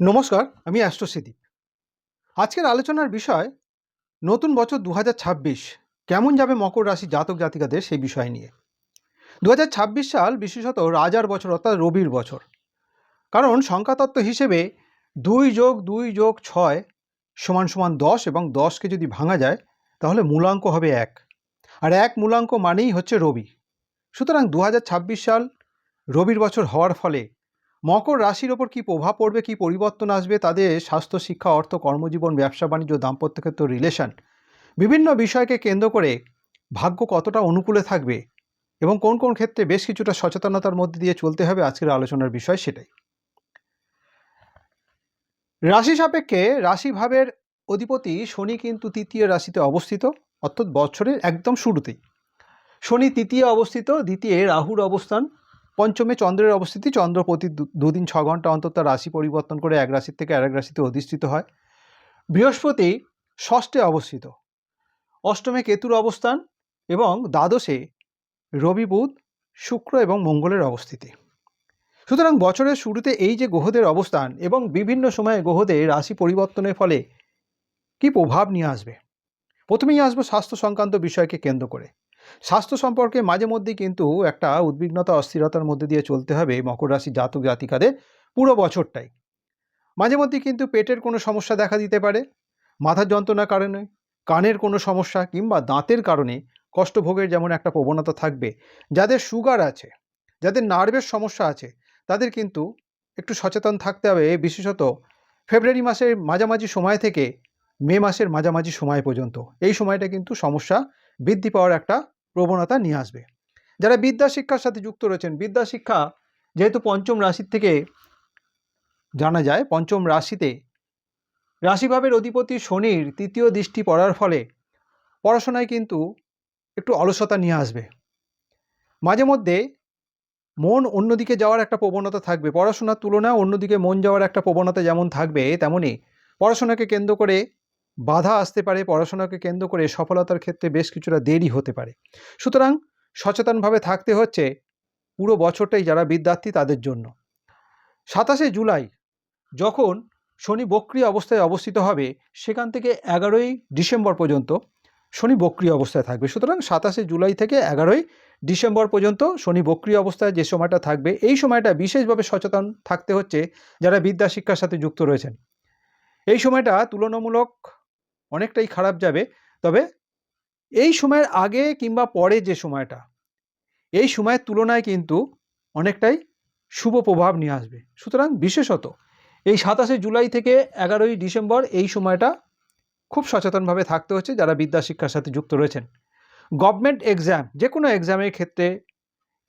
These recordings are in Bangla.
নমস্কার, আমি অ্যাস্ট্রোসিদীপ আজকের আলোচনার বিষয়, নতুন বছর দু হাজার ছাব্বিশ, কেমন যাবে মকর রাশি জাতক জাতিকাদের সেই বিষয় নিয়ে? দু হাজার ছাব্বিশ সাল বিশেষত রাজার বছর, অর্থাৎ রবির বছর। কারণ সংখ্যাতত্ত্ব হিসেবে দুই যোগ দুই যোগ ছয় সমান সমান দশ এবং দশকে যদি ভাঙা যায়, তাহলে মূলাঙ্ক হবে এক। আর এক মূলাঙ্ক মানেই হচ্ছে রবি। সুতরাং দু হাজার ছাব্বিশ সাল রবির বছর হওয়ার ফলে মকর রাশির ওপর কী প্রভাব পড়বে, কী পরিবর্তন আসবে, তাদের স্বাস্থ্য, শিক্ষা, অর্থ, কর্মজীবন, ব্যবসা, বাণিজ্য, দাম্পত্য ক্ষেত্র রিলেশন বিভিন্ন বিষয়কে কেন্দ্র করে ভাগ্য কতটা অনুকূলে থাকবে এবং কোন কোন ক্ষেত্রে বেশ কিছুটা সচেতনতার মধ্যে দিয়ে চলতে হবে, আজকের আলোচনার বিষয় সেটাই। রাশি সাপেক্ষে রাশিভাবের অধিপতি শনি কিন্তু তৃতীয় রাশিতে অবস্থিত, অর্থাৎ বছরের একদম শুরুতেই। শনি তৃতীয় অবস্থিত, দ্বিতীয় রাহুর অবস্থান পঞ্চমে চন্দ্রের অবস্থিতি, চন্দ্র প্রতি দুদিন ছ ঘণ্টা অন্তর তার রাশি পরিবর্তন করে এক রাশি থেকে আরেক রাশিতে অধিষ্ঠিত হয়। বৃহস্পতি ষষ্ঠে অবস্থিত। অষ্টমে কেতুর অবস্থান এবং দ্বাদশে রবি বুধ, শুক্র এবং মঙ্গলের অবস্থিতি। সুতরাং বছরের শুরুতে এই যে গ্রহদের অবস্থান এবং বিভিন্ন সময়ে গ্রহদের রাশি পরিবর্তনের ফলে কি প্রভাব নিয়ে আসবে? প্রথমেই আসব স্বাস্থ্য সংক্রান্ত বিষয়কে কেন্দ্র করে। স্বাস্থ্য সম্পর্কে মাঝে মধ্যে কিন্তু একটা উদ্বিগ্নতা, অস্থিরতার মধ্যে দিয়ে চলতে হবে মকর রাশি জাতক জাতিকাদের পুরো বছরটাই। মাঝে মধ্যে কিন্তু পেটের কোনো সমস্যা দেখা দিতে পারে, মাথার যন্ত্রণার কারণে, কানের কোনো সমস্যা কিংবা দাঁতের কারণে কষ্টভোগের যেমন একটা প্রবণতা থাকবে, যাদের সুগার আছে, যাদের নার্ভের সমস্যা আছে, তাদের কিন্তু একটু সচেতন থাকতে হবে, বিশেষত ফেব্রুয়ারি মাসের মাঝামাঝি সময় থেকে মে মাসের মাঝামাঝি সময় পর্যন্ত। এই সময়টা কিন্তু সমস্যা বৃদ্ধি পাওয়ার একটা প্রবণতা নিয়ে আসবে। যারা বিদ্যা শিক্ষার সাথে যুক্ত রয়েছেন, বিদ্যা শিক্ষা যেহেতু পঞ্চম রাশির থেকে জানা যায়, পঞ্চম রাশিতে রাশিভাবের অধিপতি শনির তৃতীয় দৃষ্টি পড়ার ফলে পড়াশোনায় কিন্তু একটু অলসতা নিয়ে আসবে। মাঝে মধ্যে মন অন্যদিকে যাওয়ার একটা প্রবণতা থাকবে, পড়াশোনার তুলনায় অন্যদিকে মন যাওয়ার একটা প্রবণতা যেমন থাকবে তেমনই পড়াশোনাকে কেন্দ্র করে বাধা আসতে পারে, পড়াশোনাকে কেন্দ্র করে সফলতার ক্ষেত্রে বেশ কিছুটা দেরি হতে পারে। সুতরাং সচেতনভাবে থাকতে হচ্ছে পুরো বছরটাই যারা বিদ্যার্থী তাদের জন্য। সাতাশে জুলাই যখন শনি বক্রি অবস্থায় অবস্থিত হবে, সেখান থেকে এগারোই ডিসেম্বর পর্যন্ত শনি বক্রি অবস্থায় থাকবে। সুতরাং সাতাশে জুলাই থেকে এগারোই ডিসেম্বর পর্যন্ত শনি বক্রি অবস্থায় যে সময়টা থাকবে, এই সময়টা বিশেষভাবে সচেতন থাকতে হচ্ছে যারা বিদ্যা শিক্ষার সাথে যুক্ত রয়েছেন। এই সময়টা তুলনামূলক অনেকটাই খারাপ যাবে। তবে এই সময়ের আগে কিংবা পরে যে সময়টা, এই সময়ের তুলনায় কিন্তু অনেকটাই শুভ প্রভাব নিয়ে আসবে। সুতরাং বিশেষত এই সাতাশে জুলাই থেকে এগারোই ডিসেম্বর এই সময়টা খুব সচেতনভাবে থাকতে হচ্ছে যারা বিদ্যা শিক্ষার সাথে যুক্ত রয়েছেন। গভর্নমেন্ট এক্সাম যে কোনো এক্সামের ক্ষেত্রে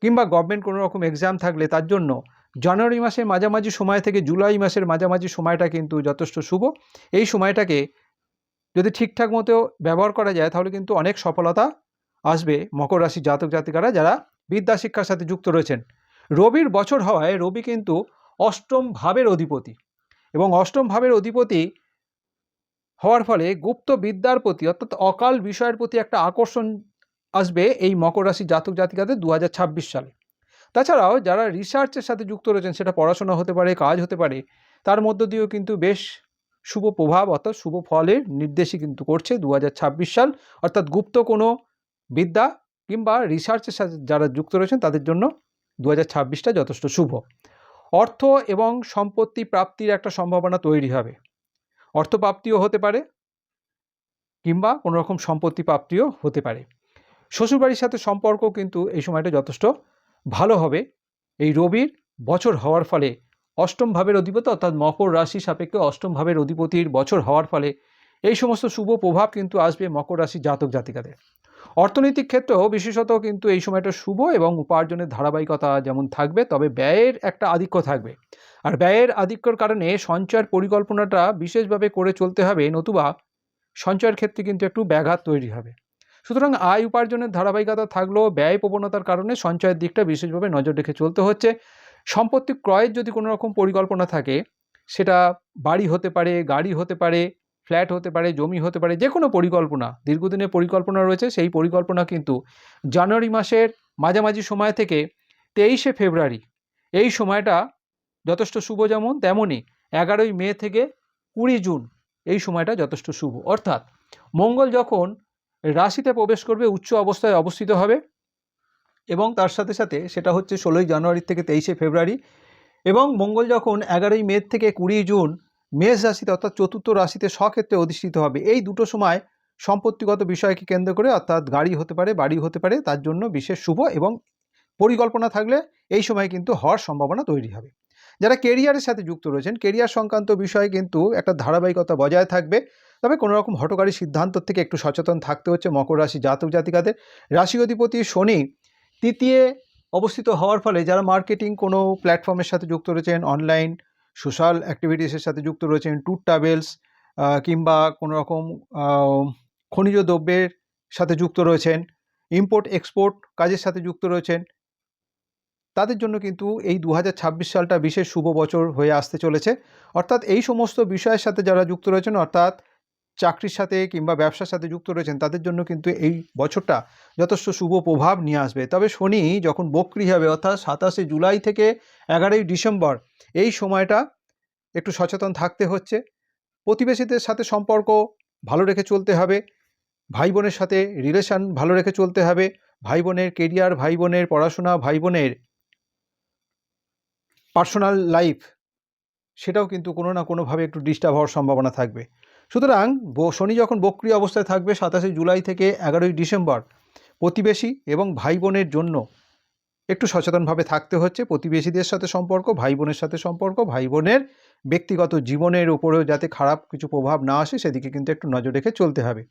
কিংবা গভর্নমেন্ট কোনো রকম এক্সাম থাকলে তার জন্য জানুয়ারি মাসের মাঝামাঝি সময় থেকে জুলাই মাসের মাঝামাঝি সময়টা কিন্তু যথেষ্ট শুভ। এই সময়টাকে যদি ঠিকঠাক মতো ব্যবহার করা যায়, তাহলে কিন্তু অনেক সফলতা আসবে মকর রাশি জাতক জাতিকারা যারা বিদ্যা শিক্ষার সাথে যুক্ত রয়েছেন। রবির বছর হওয়ায় রবি কিন্তু অষ্টম ভাবের অধিপতি এবং অষ্টম ভাবের অধিপতি হওয়ার ফলে গুপ্ত বিদ্যার প্রতি অর্থাৎ অকাল বিষয়ের প্রতি একটা আকর্ষণ আসবে এই মকর রাশি জাতক জাতিকাদের দু হাজার ছাব্বিশ সালে। তাছাড়াও যারা রিসার্চের সাথে যুক্ত রয়েছেন, সেটা পড়াশোনা হতে পারে, কাজ হতে পারে, তার মধ্য দিয়েও কিন্তু বেশ শুভ প্রভাব অর্থাৎ শুভ ফলের নির্দেশই কিন্তু করছে দু হাজার ছাব্বিশ সাল। অর্থাৎ গুপ্ত কোনো বিদ্যা কিংবা রিসার্চের সাথে যারা যুক্ত রয়েছেন, তাদের জন্য দু হাজার যথেষ্ট শুভ। অর্থ এবং সম্পত্তি প্রাপ্তির একটা সম্ভাবনা তৈরি হবে। অর্থ প্রাপ্তিও হতে পারে কিংবা কোনো রকম সম্পত্তি প্রাপ্তিও হতে পারে। শ্বশুরবাড়ির সাথে সম্পর্ক কিন্তু এই সময়টা যথেষ্ট ভালো হবে। এই রবির বছর হওয়ার ফলে অষ্টম ভাবের অধিপতি, অর্থাৎ মকর রাশি সাপেক্ষে অষ্টম ভাবের অধিপতির বছর হওয়ার ফলে এই সমস্ত শুভ প্রভাব কিন্তু আসবে মকর রাশি জাতক জাতিকাদের। অর্থনৈতিক ক্ষেত্রেও বিশেষত কিন্তু এই সময়টা শুভ এবং উপার্জনের ধারাবাহিকতা যেমন থাকবে, তবে ব্যয়ের একটা আধিক্য থাকবে। আর ব্যয়ের আধিক্যর কারণে সঞ্চয়ের পরিকল্পনাটা বিশেষভাবে করে চলতে হবে, নতুবা সঞ্চয়ের ক্ষেত্রে কিন্তু একটু ব্যাঘাত তৈরি হবে। সুতরাং আয় উপার্জনের ধারাবাহিকতা থাকলেও ব্যয় প্রবণতার কারণে সঞ্চয়ের দিকটা বিশেষভাবে নজর রেখে চলতে হচ্ছে। সম্পত্তি ক্রয়ের যদি কোনো রকম পরিকল্পনা থাকে, সেটা বাড়ি হতে পারে, গাড়ি হতে পারে, ফ্ল্যাট হতে পারে, জমি হতে পারে, যে কোনো পরিকল্পনা, দীর্ঘদিনের পরিকল্পনা রয়েছে, সেই পরিকল্পনা কিন্তু জানুয়ারি মাসের মাঝামাঝি সময় থেকে তেইশে ফেব্রুয়ারি, এই সময়টা যথেষ্ট শুভ যেমন তেমনই এগারোই মে থেকে কুড়ি জুন, এই সময়টা যথেষ্ট শুভ। অর্থাৎ মঙ্গল যখন রাশিতে প্রবেশ করবে, উচ্চ অবস্থায় অবস্থিত হবে এবং তার সাথে সাথে সেটা হচ্ছে ষোলোই জানুয়ারি থেকে তেইশে ফেব্রুয়ারি এবং মঙ্গল যখন এগারোই মে থেকে কুড়ি জুন মেষ রাশিতে অর্থাৎ চতুর্থ রাশিতে স্বক্ষেত্রে অধিষ্ঠিত হবে। এই দুটো সময় সম্পত্তিগত বিষয়কে কেন্দ্র করে অর্থাৎ গাড়ি হতে পারে, বাড়ি হতে পারে, তার জন্য বিশেষ শুভ এবং পরিকল্পনা থাকলে এই সময় কিন্তু হওয়ার সম্ভাবনা তৈরি হবে। যারা কেরিয়ারের সাথে যুক্ত রয়েছেন কেরিয়ার সংক্রান্ত বিষয়ে কিন্তু একটা ধারাবাহিকতা বজায় থাকবে। তবে কোনো রকম হটকারী সিদ্ধান্ত থেকে একটু সচেতন থাকতে হচ্ছে মকর রাশি জাতক জাতিকাদের। রাশি অধিপতি শনি তৃতীয় অবস্থিত হওয়ার ফলে যারা মার্কেটিং কোনো প্ল্যাটফর্মের সাথে যুক্ত রয়েছেন অনলাইন সোশ্যাল অ্যাক্টিভিটিসের সাথে যুক্ত রয়েছেন ট্যুর ট্রাভেলস কিংবা কোনো রকম খনিজ দ্রব্যের সাথে যুক্ত রয়েছেন ইম্পোর্ট এক্সপোর্ট কাজের সাথে যুক্ত রয়েছেন, তাদের জন্য কিন্তু এই দু হাজার ছাব্বিশ সালটা বিশেষ শুভ বছর হয়ে আসতে চলেছে। অর্থাৎ এই সমস্ত বিষয়ের সাথে যারা যুক্ত রয়েছেন, অর্থাৎ চাকরির সাথে কিংবা ব্যবসার সাথে যুক্ত রয়েছেন, তাদের জন্য কিন্তু এই বছরটা যথেষ্ট শুভ প্রভাব নিয়ে আসবে। তবে শনি যখন বক্রি হবে, অর্থাৎ সাতাশে জুলাই থেকে এগারোই ডিসেম্বর, এই সময়টা একটু সচেতন থাকতে হচ্ছে। প্রতিবেশীদের সাথে সম্পর্ক ভালো রেখে চলতে হবে, ভাই বোনের সাথে রিলেশন ভালো রেখে চলতে হবে, ভাই বোনের কেরিয়ার ভাই বোনের পড়াশোনা, ভাই বোনের পার্সোনাল লাইফ সেটাও কিন্তু কোনো না কোনোভাবে একটু ডিস্টার্ব হওয়ার সম্ভাবনা থাকবে। সুতরাং শনি যখন বক্রিয় অবস্থায় থাকবে সাতাশে জুলাই থেকে এগারোই ডিসেম্বর, প্রতিবেশী এবং ভাই বোনের জন্য একটু সচেতনভাবে থাকতে হচ্ছে। প্রতিবেশীদের সাথে সম্পর্ক ভাই বোনের সাথে সম্পর্ক ভাই বোনের ব্যক্তিগত জীবনের উপরেও যাতে খারাপ কিছু প্রভাব না আসে, সেদিকে কিন্তু একটু নজর রেখে চলতে হবে।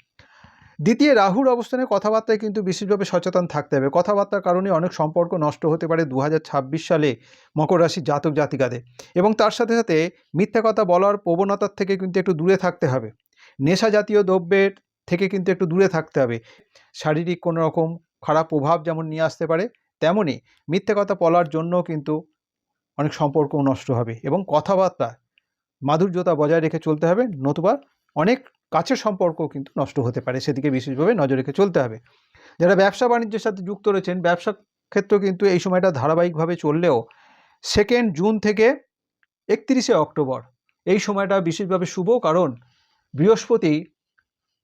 দ্বিতীয়, রাহুর অবস্থানে কথাবার্তায় কিন্তু বিশেষভাবে সচেতন থাকতে হবে। কথাবার্তার কারণে অনেক সম্পর্ক নষ্ট হতে পারে দু হাজার ছাব্বিশ সালে মকর রাশির জাতক জাতিকাদের। এবং তার সাথে সাথে মিথ্যা কথা বলার প্রবণতার থেকে কিন্তু একটু দূরে থাকতে হবে। নেশা জাতীয় দ্রব্যের থেকে কিন্তু একটু দূরে থাকতে হবে। শারীরিক কোনো রকম খারাপ প্রভাব যেমন নিয়ে আসতে পারে তেমনই মিথ্যে কথা বলার জন্য কিন্তু অনেক সম্পর্ক নষ্ট হবে। এবং কথাবার্তা মাধুর্যতা বজায় রেখে চলতে হবে। নতুবা অনেক কাছের সম্পর্ক কিন্তু নষ্ট হতে পারে, সেদিকে বিশেষভাবে নজর রেখে চলতে হবে। যারা ব্যবসা বাণিজ্যের সাথে যুক্ত রয়েছেন, ব্যবসা ক্ষেত্র কিন্তু এই সময়টা ধারাবাহিকভাবে চললেও সেকেন্ড জুন থেকে একত্রিশে অক্টোবর এই সময়টা বিশেষভাবে শুভ কারণ। বৃহস্পতি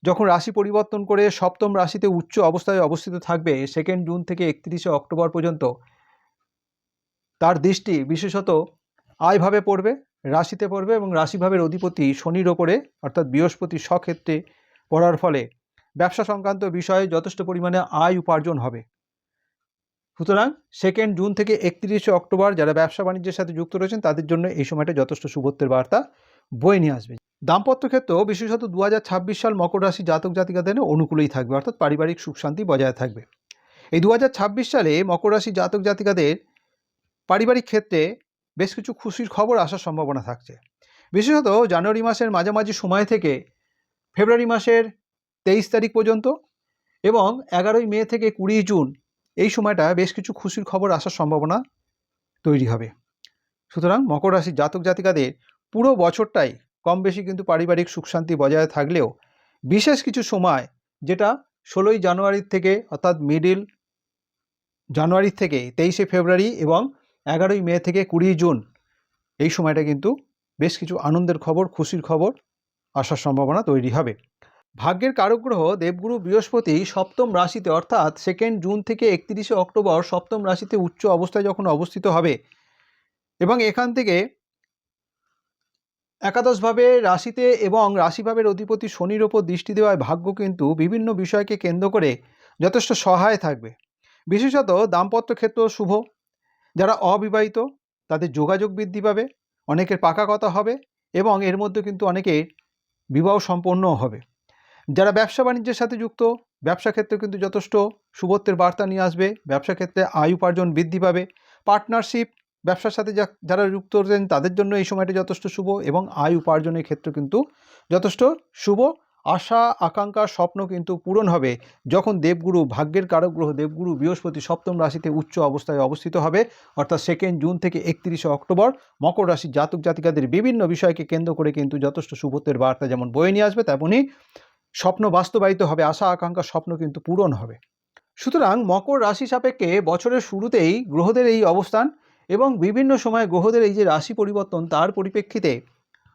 যখন রাশি পরিবর্তন করে সপ্তম রাশিতে উচ্চ অবস্থায় অবস্থিত থাকবে সেকেন্ড জুন থেকে একত্রিশে অক্টোবর পর্যন্ত তার দৃষ্টি বিশেষত আয়ভাবে পড়বে। রাশিতে পড়বে এবং রাশিভাবের অধিপতি শনির ওপরে, অর্থাৎ বৃহস্পতি স্বক্ষেত্রে পড়ার ফলে ব্যবসা সংক্রান্ত বিষয়ে যথেষ্ট পরিমাণে আয় উপার্জন হবে। সুতরাং সেকেন্ড জুন থেকে একত্রিশে অক্টোবর যারা ব্যবসা বাণিজ্যের সাথে যুক্ত রয়েছেন, তাদের জন্য এই সময়টা যথেষ্ট শুভত্বের বার্তা বয়ে নিয়ে আসবে। দাম্পত্য ক্ষেত্রেও বিশেষত দু হাজার ছাব্বিশ সাল মকর রাশি জাতক জাতিকাদের অনুকূলেই থাকবে, অর্থাৎ পারিবারিক সুখ শান্তি বজায় থাকবে। এই দু হাজার ছাব্বিশ সালে মকর রাশি জাতক জাতিকাদের পারিবারিক ক্ষেত্রে বেশ কিছু খুশির খবর আসার সম্ভাবনা থাকছে। বিশেষত জানুয়ারি মাসের মাঝামাঝি সময় থেকে ফেব্রুয়ারি মাসের তেইশ তারিখ পর্যন্ত এবং এগারোই মে থেকে কুড়ি জুন এই সময়টা বেশ কিছু খুশির খবর আসার সম্ভাবনা তৈরি হবে। সুতরাং মকর রাশির জাতক জাতিকাদের পুরো বছরটাই কম বেশি কিন্তু পারিবারিক সুখ শান্তি বজায় থাকলেও বিশেষ কিছু সময় যেটা ষোলোই জানুয়ারির থেকে অর্থাৎ মিডিল জানুয়ারির থেকে তেইশে ফেব্রুয়ারি এবং এগারোই মে থেকে কুড়ি জুন এই সময়টা কিন্তু বেশ কিছু আনন্দের খবর, খুশির খবর আসার সম্ভাবনা তৈরি হবে। ভাগ্যের কারগ্রহ দেবগুরু বৃহস্পতি সপ্তম রাশিতে অর্থাৎ সেকেন্ড জুন থেকে একত্রিশে অক্টোবর সপ্তম রাশিতে উচ্চ অবস্থায় যখন অবস্থিত হবে এবং এখান থেকে একাদশভাবে রাশিতে এবং রাশিভাবের অধিপতি শনির ওপর দৃষ্টি দেওয়ায় ভাগ্য কিন্তু বিভিন্ন বিষয়কে কেন্দ্র করে যথেষ্ট সহায় থাকবে। বিশেষত দাম্পত্য ক্ষেত্র শুভ। যারা অবিবাহিত, তাদের যোগাযোগ বৃদ্ধি পাবে, অনেকের পাকা কথা হবে এবং এর মধ্যে কিন্তু অনেকের বিবাহ সম্পন্নও হবে। যারা ব্যবসা বাণিজ্যের সাথে যুক্ত, ব্যবসা ক্ষেত্রে কিন্তু যথেষ্ট শুভত্বের বার্তা নিয়ে আসবে, ব্যবসা ক্ষেত্রে আয় উপার্জন বৃদ্ধি পাবে। পার্টনারশিপ, ব্যবসার সাথে যারা যুক্ত রয়েছেন তাদের জন্য এই সময়টা যথেষ্ট শুভ এবং আয় উপার্জনের ক্ষেত্রে কিন্তু যথেষ্ট শুভ আশা, আকাঙ্ক্ষা, স্বপ্ন কিন্তু পূরণ হবে যখন দেবগুরু, ভাগ্যের কারক গ্রহ দেবগুরু বৃহস্পতি সপ্তম রাশিতে উচ্চ অবস্থায় অবস্থিত হবে। অর্থাৎ সেকেন্ড জুন থেকে একত্রিশে অক্টোবর মকর রাশির জাতক জাতিকাদের বিভিন্ন বিষয়কে কেন্দ্র করে কিন্তু যথেষ্ট শুভত্বের বার্তা যেমন বয়ে নিয়ে আসবে তেমনই স্বপ্ন বাস্তবায়িত হবে, আশা, আকাঙ্ক্ষা, স্বপ্ন কিন্তু পূরণ হবে। সুতরাং মকর রাশি সাপেক্ষে বছরের শুরুতেই গ্রহদের এই অবস্থান এবং বিভিন্ন সময় গ্রহদের এই যে রাশি পরিবর্তন তার পরিপ্রেক্ষিতে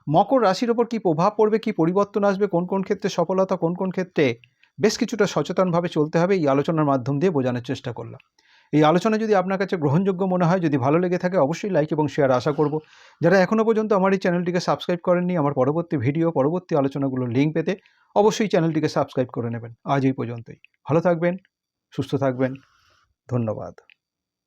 মকর রাশির ওপর কী প্রভাব পড়বে? কী পরিবর্তন আসবে? কোন কোন ক্ষেত্রে সফলতা? কোন কোন ক্ষেত্রে বেশ কিছুটা সচেতনভাবে চলতে হবে? এই আলোচনার মাধ্যম দিয়ে বোঝানোর চেষ্টা করলাম। এই আলোচনা যদি আপনার কাছে গ্রহণযোগ্য মনে হয়, যদি ভালো লেগে থাকে, অবশ্যই লাইক এবং শেয়ার আশা করব। যারা এখনও পর্যন্ত আমার এই চ্যানেলটিকে সাবস্ক্রাইব করেননি, আমার পরবর্তী ভিডিও পরবর্তী আলোচনাগুলোর লিঙ্ক পেতে অবশ্যই চ্যানেলটিকে সাবস্ক্রাইব করে নেবেন। আজ এই পর্যন্তই। ভালো থাকবেন, সুস্থ থাকবেন। ধন্যবাদ।